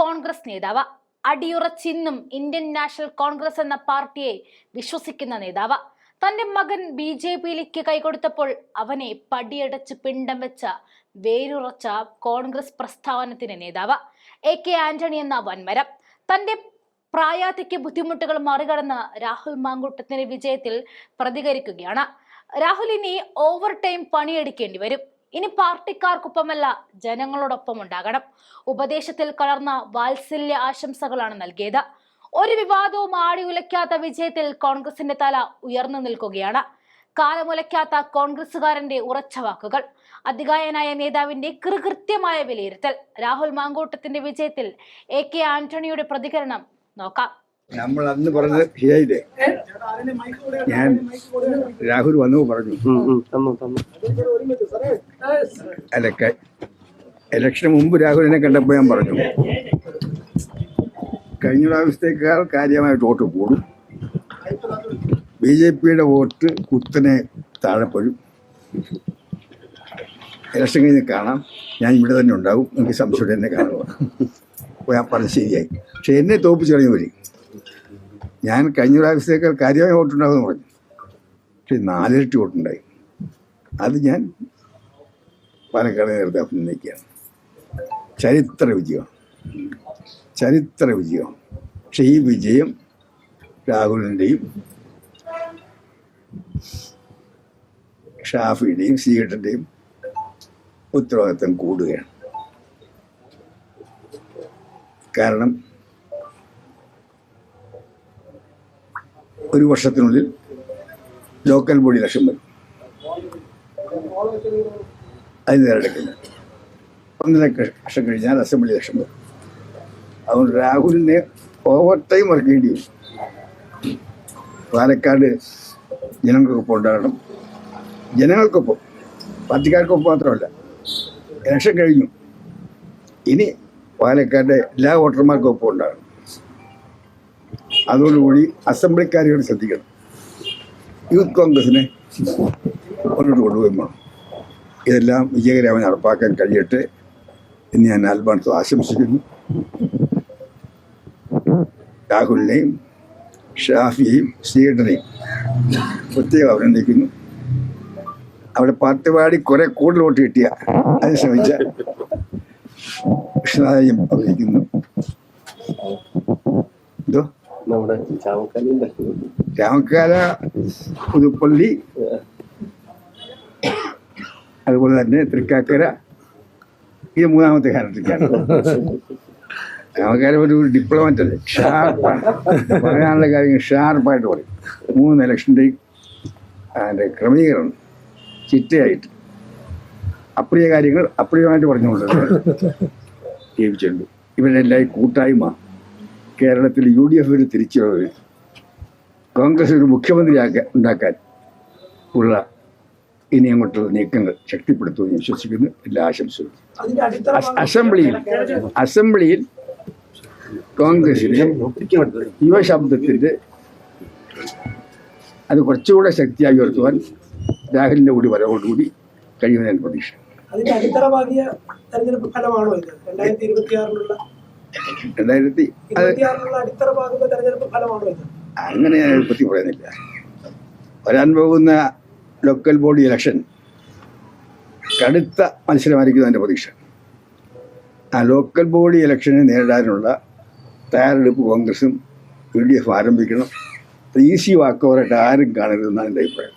കോൺഗ്രസ് നേതാവ് അടിയുറച്ചിന്നും Indian national Congress എന്ന പാർട്ടിയെ വിശ്വസിക്കുന്ന നേതാവ്. തന്റെ മകൻ ബി ജെ പിയിലേക്ക് കൈകൊടുത്തപ്പോൾ അവനെ പടിയടച്ച് പിണ്ടം വെച്ച വേരുറച്ച കോൺഗ്രസ് പ്രസ്ഥാനത്തിന് നേതാവ് എ കെ ആന്റണി എന്ന വൻമരം. തന്റെ പ്രായാധിക്യ ബുദ്ധിമുട്ടുകൾ മറികടന്ന് രാഹുൽ മാങ്കൂട്ടത്തിന്റെ വിജയത്തിൽ പ്രതികരിക്കുകയാണ്. രാഹുൽ ഇനി ഓവർ ടൈം പണിയെടുക്കേണ്ടി വരും. ഇനി പാർട്ടിക്കാർക്കൊപ്പമല്ല ജനങ്ങളോടൊപ്പം ഉണ്ടാകണം ഉപദേശത്തിൽ കലർന്ന വാത്സല്യ ആശംസകളാണ് നൽകിയത്. ഒരു വിവാദവും ആടി ഉലയ്ക്കാത്ത വിജയത്തിൽ കോൺഗ്രസിന്റെ തല ഉയർന്നു നിൽക്കുകയാണ്. കാലമുലയ്ക്കാത്ത കോൺഗ്രസുകാരന്റെ ഉറച്ച വാക്കുകൾ അധികായനായ നേതാവിന്റെ കൃകൃത്യമായ വിലയിരുത്തൽ രാഹുൽ മാങ്കൂട്ടത്തിന്റെ വിജയത്തിൽ എ കെ ആന്റണിയുടെ പ്രതികരണം നോക്കാം. നമ്മൾ അന്ന് പറഞ്ഞത് ശരിയായില്ലേ ഞാൻ രാഹുൽ വന്നു പറഞ്ഞു. അല്ല ഇലക്ഷന് മുമ്പ് രാഹുലിനെ കണ്ടപ്പോൾ ഞാൻ പറഞ്ഞു. കഴിഞ്ഞ പ്രാവശ്യത്തേക്കാൾ കാര്യമായിട്ട് വോട്ട് കൂടും. ബി ജെ പിയുടെ വോട്ട് കുത്തനെ താഴെപ്പോഴും ഇലക്ഷൻ കഴിഞ്ഞ് കാണാം. ഞാൻ ഇവിടെ തന്നെ ഉണ്ടാവും. എനിക്ക് സംശയം തന്നെ കാണുക. അപ്പോൾ ഞാൻ പറഞ്ഞ് ശരിയായി. പക്ഷെ എന്നെ തോപ്പിച്ച് കളഞ്ഞു വരും ഞാൻ കഴിഞ്ഞ പ്രാവശ്യത്തേക്കാൾ കാര്യമായ വോട്ടുണ്ടാകുമെന്ന് പറഞ്ഞു. പക്ഷെ നാലിരട്ടി വോട്ടുണ്ടായി. അത് ഞാൻ പാലക്കാട് നേരത്തെ അഭിനയിക്കുകയാണ് ചരിത്ര വിജയം ചരിത്ര വിജയം പക്ഷെ ഈ വിജയം രാഹുലിന്റെയും ഷാഫിയുടെയും സീഗട്ടിന്റെയും ഉത്തരവാദിത്തം കൂടുകയാണ്. കാരണം ഒരു വർഷത്തിനുള്ളിൽ ലോക്കൽ ബോഡി ഇലക്ഷൻ വരും. അത് നേരിടക്കില്ല ഒന്നര വർഷം കഴിഞ്ഞാൽ അസംബ്ലി ഇലക്ഷൻ വരും. അതുകൊണ്ട് രാഹുലിനെ ഓവർ ടൈം വർക്കേണ്ടി വരും. പാലക്കാട് ജനങ്ങൾക്കൊപ്പം ഉണ്ടാകണം. ജനങ്ങൾക്കൊപ്പം പാർട്ടിക്കാർക്കൊപ്പം മാത്രമല്ല ഇലക്ഷൻ കഴിഞ്ഞു. ഇനി പാലക്കാട്ടെ എല്ലാ വോട്ടർമാർക്കൊപ്പം ഉണ്ടാകണം. അതോടുകൂടി അസംബ്ലിക്കാരെയോട് ശ്രദ്ധിക്കണം. യൂത്ത് കോൺഗ്രസിനെ മുന്നോട്ട് കൊണ്ടുപോയി വേണം ഇതെല്ലാം വിജയകരമായി നടപ്പാക്കാൻ കഴിയട്ടെ എന്ന് ഞാൻ ആത്മാർത്ഥം ആശംസിക്കുന്നു. രാഹുലിനെയും ഷാഫിയെയും ശ്രീകണ്ഠനെയും പ്രത്യേകം അഭിനന്ദിക്കുന്നു. അവിടെ പാർട്ടി പാടി കുറെ കൂടുതൽ വോട്ട് കിട്ടിയ അതിന് ശ്രമിച്ച കൃഷ്ണനായും അഭിനയിക്കുന്നു എന്തോ? നമ്മുടെ രാമക്കാല പുതുപ്പള്ളി അതുപോലെ തന്നെ തൃക്കാക്കര. ഇത് മൂന്നാമത്തെ കാലത്തേക്കാണ്. ചാമക്കാല ഒരു ഡിപ്ലോമറ്റ് അല്ലേ? ഷാർപ്പാണ് പറയാനുള്ള കാര്യങ്ങൾ ഷാർപ്പായിട്ട് പറയും. മൂന്ന് ഇലക്ഷന്റെയും അതിന്റെ ക്രമീകരണം ചിട്ടയായിട്ട് അപ്രിയ കാര്യങ്ങൾ അപ്രിയമായിട്ട് പറഞ്ഞുകൊണ്ട് ജീവിച്ചിട്ടുണ്ട് ഇവരെല്ലാം കൂട്ടായ്മ കേരളത്തിൽ യു ഡി എഫ് ഒരു തിരിച്ചുവരവ് കോൺഗ്രസ് ഒരു മുഖ്യമന്ത്രിയാക്കാൻ ഉണ്ടാക്കാൻ ഉള്ള ഇനി അങ്ങോട്ടുള്ള നീക്കങ്ങൾ ശക്തിപ്പെടുത്തുമെന്ന് വിശ്വസിക്കുന്നു. എല്ലാ ആശംസകളും. അസംബ്ലിയിൽ അസംബ്ലിയിൽ കോൺഗ്രസിന് യുവശബ്ദത്തിന്റെ അത് കുറച്ചുകൂടെ ശക്തിയായി ഉയർത്തുവാൻ രാഹുലിന്റെ കൂടി വരവോടുകൂടി കഴിയുമെന്ന് ഞാൻ പ്രതീക്ഷ അതിന്റെ അടിത്തറ പാകിയ തെരഞ്ഞെടുപ്പ് ഫലമാണോ ഇത്? രണ്ടായിരത്തി ഇരുപത്തി ആറിലുള്ള രണ്ടായിരത്തി അങ്ങനെ ഞാൻ എളുപ്പത്തിൽ പറയുന്നില്ല. വരാൻ പോകുന്ന ലോക്കൽ ബോഡി ഇലക്ഷൻ കടുത്ത മത്സരമായിരിക്കും എന്റെ പ്രതീക്ഷ. ആ ലോക്കൽ ബോഡി ഇലക്ഷനെ നേരിടാനുള്ള തയ്യാറെടുപ്പ് കോൺഗ്രസും യു ഡി എഫ് ആരംഭിക്കണം. അത് ഈസി വാക്കോറായിട്ട് ആരും കാണരുതെന്നാണ് എന്റെ അഭിപ്രായം.